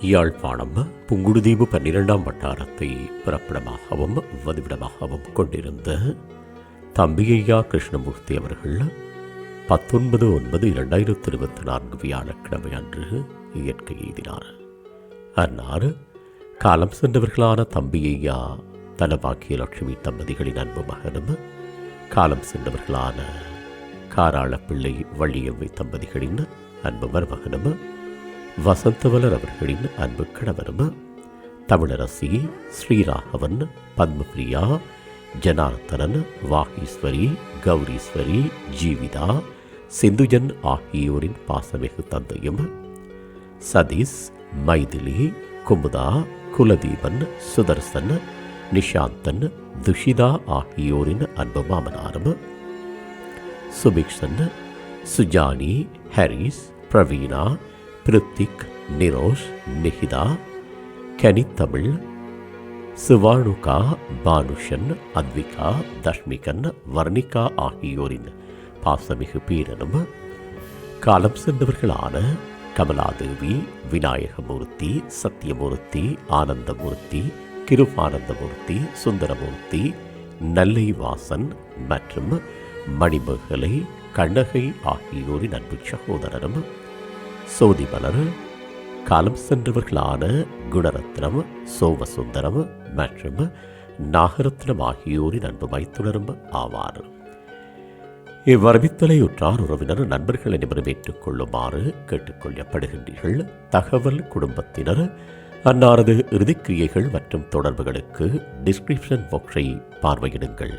யாழ்ப்பாணம் புங்குடுதீவு பன்னிரெண்டாம் வட்டாரத்தை பிறப்பிடமாகவும் வதிவிடமாகவும் கொண்டிருந்த தம்பியையா கிருஷ்ணமூர்த்தி அவர்கள் பத்தொன்பது ஒன்பது இரண்டாயிரத்தி இருபத்தி நான்கு வியாழக்கிழமை அன்று இயற்கை எய்தினார். அன்னார் காலம் சென்றவர்களான தம்பியையா தனபாக்கிய லட்சுமி தம்பதிகளின் அன்பு மகனும் காலம் சென்றவர்களான காராளப்பிள்ளை வள்ளியம்மை தம்பதிகளின் அன்பு மருமகனும் வசந்தவலர் அவர்களின் அன்பு கணவரும் தமிழரசி ஸ்ரீராகவன் பத்மபிரியா ஜனார்த்தனன் வாகீஸ்வரி கௌரீஸ்வரி ஜீவிதா சிந்துஜன் ஆகியோரின் பாசமிகு தந்தையும் சதீஷ் மைதிலி குமுதா குலதீபன் சுதர்சன் நிஷாந்தன் துஷிதா ஆகியோரின் அன்பு மாமனாரும் சுபிக்ஷன் சுஜானி ஹரிஸ் பிரவீனா பிருத்திக் நிரோஷ் நிகிதா கனித்தமிழ் சிவானுகா பானுஷன் அத்விகா தஷ்மிகன் வர்ணிகா ஆகியோரின் பாசமிகு பீரனும் காலம் சென்றவர்களான கமலாதேவி விநாயகமூர்த்தி சத்தியமூர்த்தி ஆனந்தமூர்த்தி கிருபானந்தமூர்த்தி சுந்தரமூர்த்தி நல்லை வாசன் மற்றும் மணிமேகலை கண்ணகை ஆகியோரின் அன்பு சகோதரனும் சோதி சோதிமலர் காலம் சென்றவர்களான குணரத்னம் சோமசுந்தரம் மற்றும் நாகரத்னம் ஆகியோரின் அன்பு மைத்துணரும் ஆவார். இவ்வரவித்தலையுற்றார் உறவினர் நண்பர்களை அனைவரும் ஏற்றுக்கொள்ளுமாறு கேட்டுக்கொள்ளப்படுகின்றீர்கள் தகவல் குடும்பத்தினர் அன்னாரது இறுதிக்கிரியைகள் மற்றும் தொடர்புகளுக்கு டிஸ்கிரிப்ஷன் பாக்ஸை பார்வையிடுங்கள்.